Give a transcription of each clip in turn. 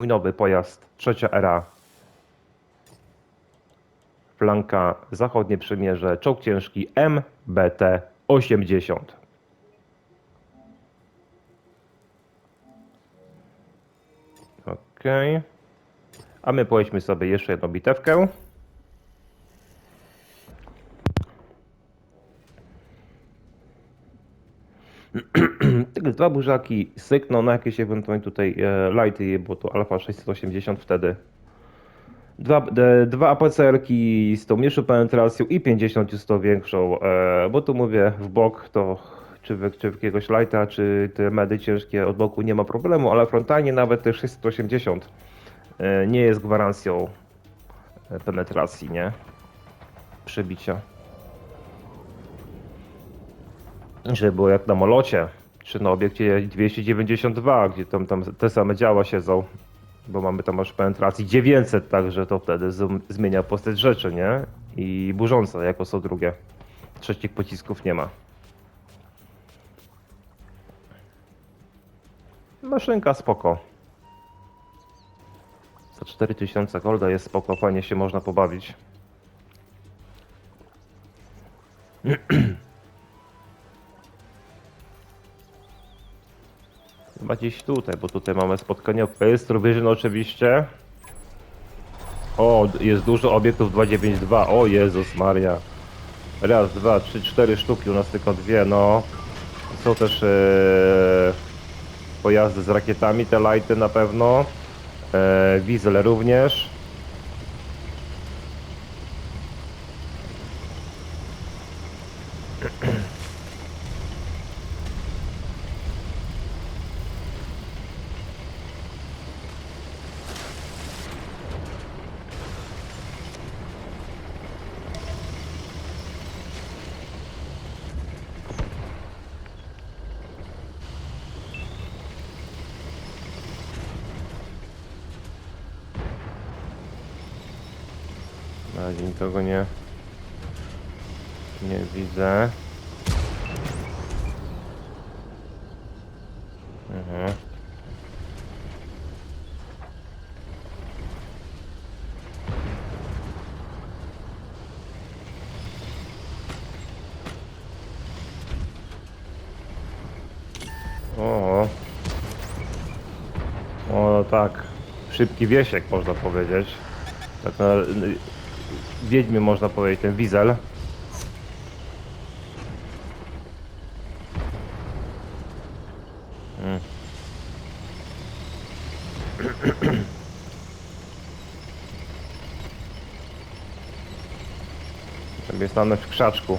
Mój nowy pojazd, trzecia era. Flanka zachodnie przymierze, czołg ciężki MBT-80. Okej. A my pojedźmy sobie jeszcze jedną bitewkę. Tylko dwa burzaki sykną na jakieś ewentualnie tutaj e, lighty, bo to alfa 680 wtedy. Dwa, e, dwa APCR-ki z tą mniejszą penetracją i 50 z tą większą, e, bo tu mówię w bok to czy, w, czy w jakiegoś lighta, czy te medy ciężkie od boku nie ma problemu, ale frontalnie nawet te 680 e, nie jest gwarancją penetracji, nie? Przebicia. Żeby było jak na molocie, czy na obiekcie 292, gdzie tam, tam te same działa siedzą, bo mamy tam aż penetracji 900, także to wtedy zmienia postać rzeczy, nie? I burząca, jako są drugie. Trzecich pocisków nie ma. Maszynka spoko. Za 4000 golda jest spoko, fajnie się można pobawić. gdzieś tutaj, bo tutaj mamy spotkanie Pestro Vision oczywiście. O, jest dużo obiektów 292. O Jezus Maria. Raz, dwa, trzy, cztery sztuki, u nas tylko dwie, no. Są też e, pojazdy z rakietami, te lighty na pewno. E, Diesel również. Na razie nikogo nie, nie widzę. Mhm. O, o tak, szybki wiesiek można powiedzieć. Tak na, Wiedźmie można powiedzieć, ten Wizel. Mm. Sobie stanę w krzaczku.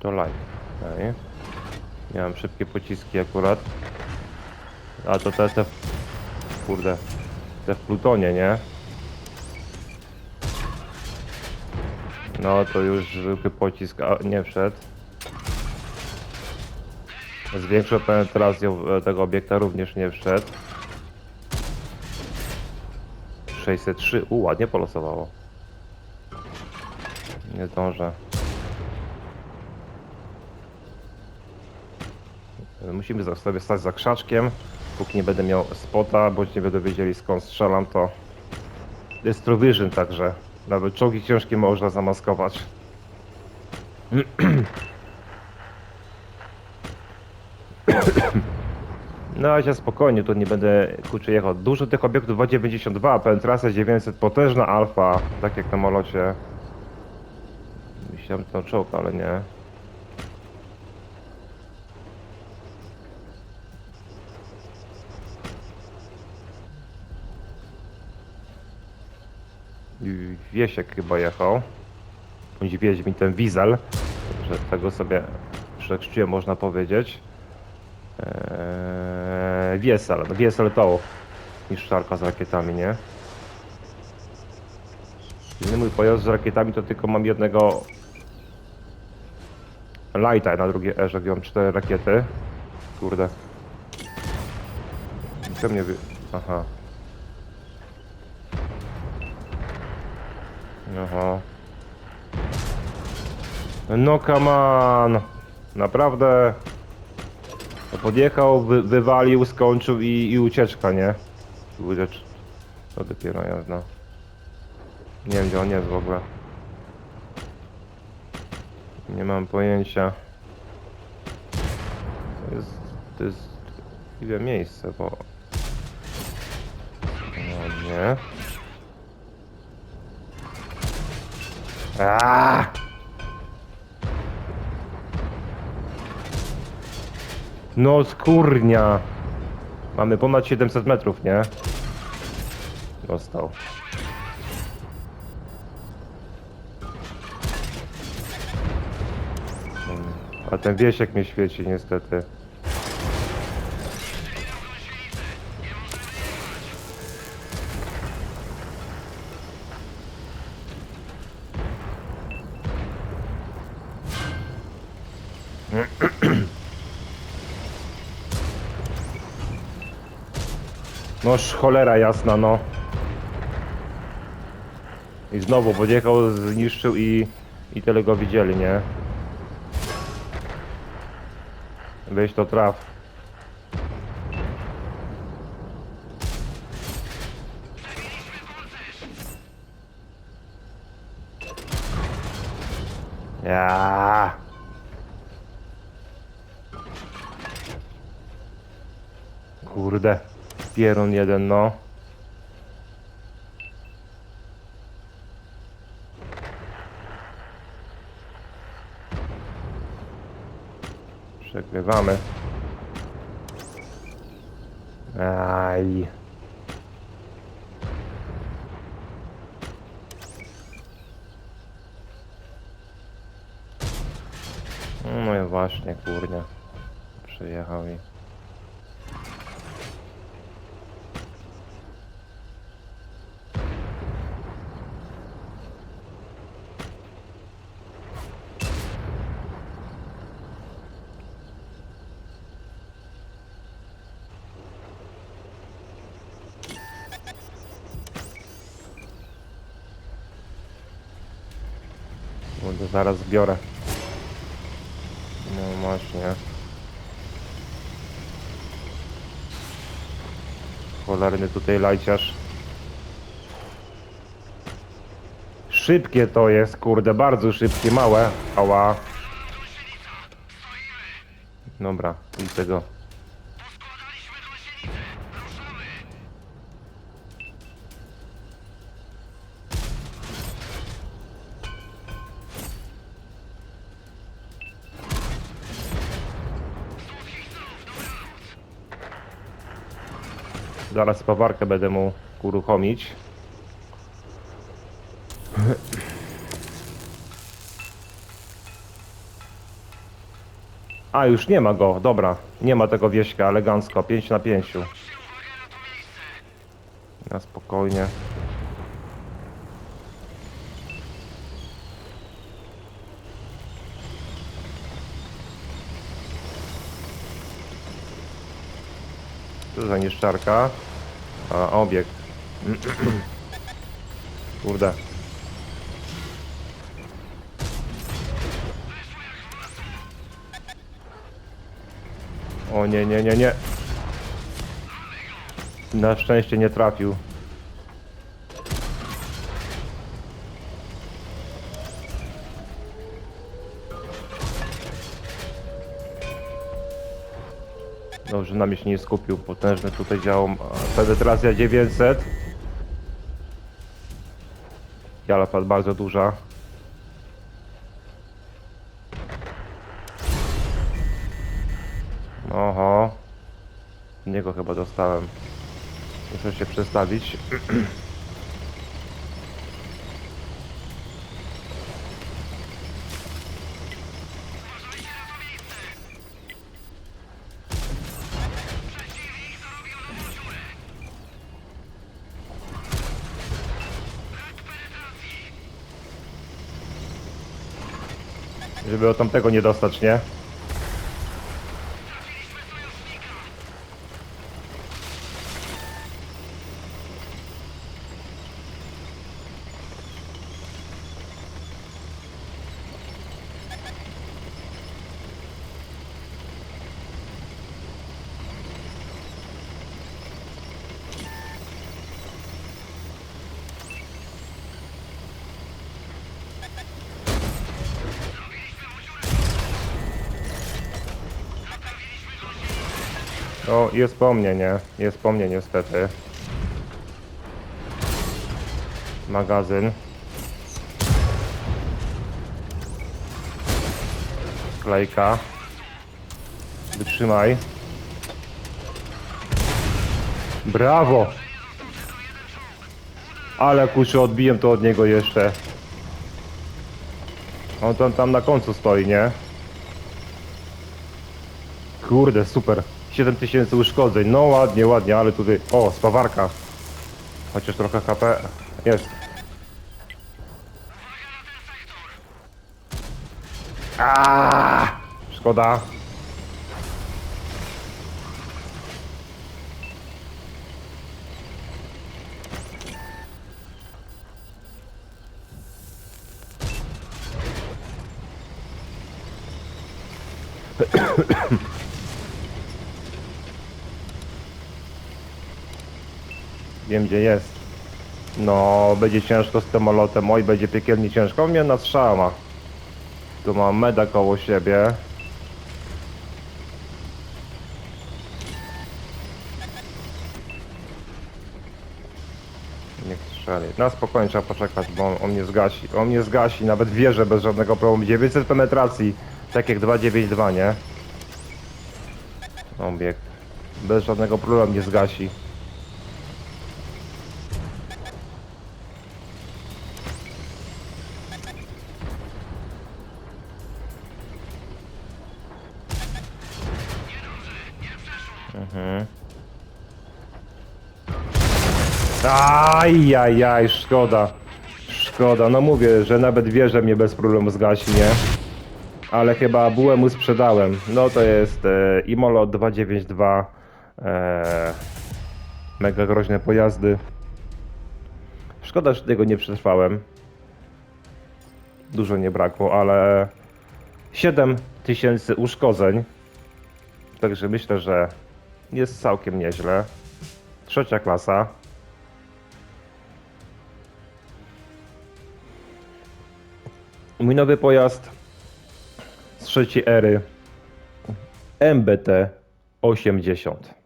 To live. Okay. Miałem szybkie pociski akurat. A to te, te kurde, te w Plutonie, nie? No to już zwykły pocisk a, nie wszedł. Z większą penetracją e, tego obiekta również nie wszedł. 603, u ładnie polosowało. Nie zdążę. Musimy sobie stać za krzaczkiem, póki nie będę miał spota, bądź nie będę wiedzieli skąd strzelam, to jest True także nawet czołgi ciężkie można zamaskować. Na razie spokojnie, to nie będę kurczę jechał. Dużo tych obiektów 292, penetracja 900, potężna alfa, tak jak na molocie. Myślałem to czołg, ale nie. Wiesiek chyba jechał. Bądź wieź mi ten Wizel. Że tego sobie przekrzciłem, można powiedzieć. Eee, Wiesel. Wiesel to niszczarka z rakietami, nie? Inny mój pojazd z rakietami to tylko mam jednego Lighta na drugiej erze, gdzie mam cztery rakiety. Kurde. Co mnie wy... Aha. Aha. No come on. Naprawdę. To podjechał, wy, wywalił, skończył i, i ucieczka, nie? Rzecz. To dopiero jazda. Nie wiem gdzie on jest w ogóle. Nie mam pojęcia. To jest... To jest... Ile miejsce, bo... No nie. Aaaa! No skurnia. Mamy ponad 700 metrów, nie? Dostał. Mm, A ten wiesiek mnie świeci niestety. Noż cholera jasna, no. I znowu podjechał, zniszczył i, i tyle go widzieli, nie? Weź to traf. Ja. Kurde. Pieron jeden, no. Przegrywamy. Aj. No i właśnie, kurnia. Przyjechał i... Zaraz zbiorę. No właśnie. Cholerny tutaj lajciarz. Szybkie to jest, kurde, bardzo szybkie, małe. Ała. Dobra, widzę go. Zaraz pawarkę będę mu uruchomić. A, już nie ma go, dobra. Nie ma tego wieśka, elegancko. 5 na 5. Na spokojnie. Co za nieszczarka? A, obiekt. Kurde. O nie, nie, nie, nie. Na szczęście nie trafił. Dobrze, na mnie się nie skupił. Potężny tutaj działał. a Penetracja 900. Jalapad bardzo duża. Oho. Niego chyba dostałem. Muszę się przestawić. Żeby od tamtego nie dostać, nie? O, jest po mnie, nie? Jest po mnie niestety. Magazyn. Klejka. Wytrzymaj. Brawo! Ale kurczę, odbiłem to od niego jeszcze. On tam, tam na końcu stoi, nie? Kurde, super. 7000 uszkodzeń. No ładnie, ładnie, ale tutaj... O, spawarka. Chociaż trochę HP jest. Aaaa! Szkoda. Wiem gdzie jest. No, będzie ciężko z tym molotem. Oj, będzie piekielnie ciężko. Mnie na strzała. Tu mam meda koło siebie. Niech strzeli. Na spokojnie trzeba poczekać, bo on, on mnie zgasi. On mnie zgasi, nawet wierzę bez żadnego problemu. 900 penetracji, tak jak 292, nie? Obiekt. Bez żadnego problemu mnie zgasi. Ajajaj, szkoda. Szkoda, no mówię, że nawet wieżę mnie bez problemu zgasi, nie? Ale chyba bułę mu sprzedałem. No to jest e, Imolo 292. E, mega groźne pojazdy. Szkoda, że tego nie przetrwałem. Dużo nie brakło, ale 7000 uszkodzeń. Także myślę, że jest całkiem nieźle. Trzecia klasa. Mój nowy pojazd z trzeciej ery MBT 80.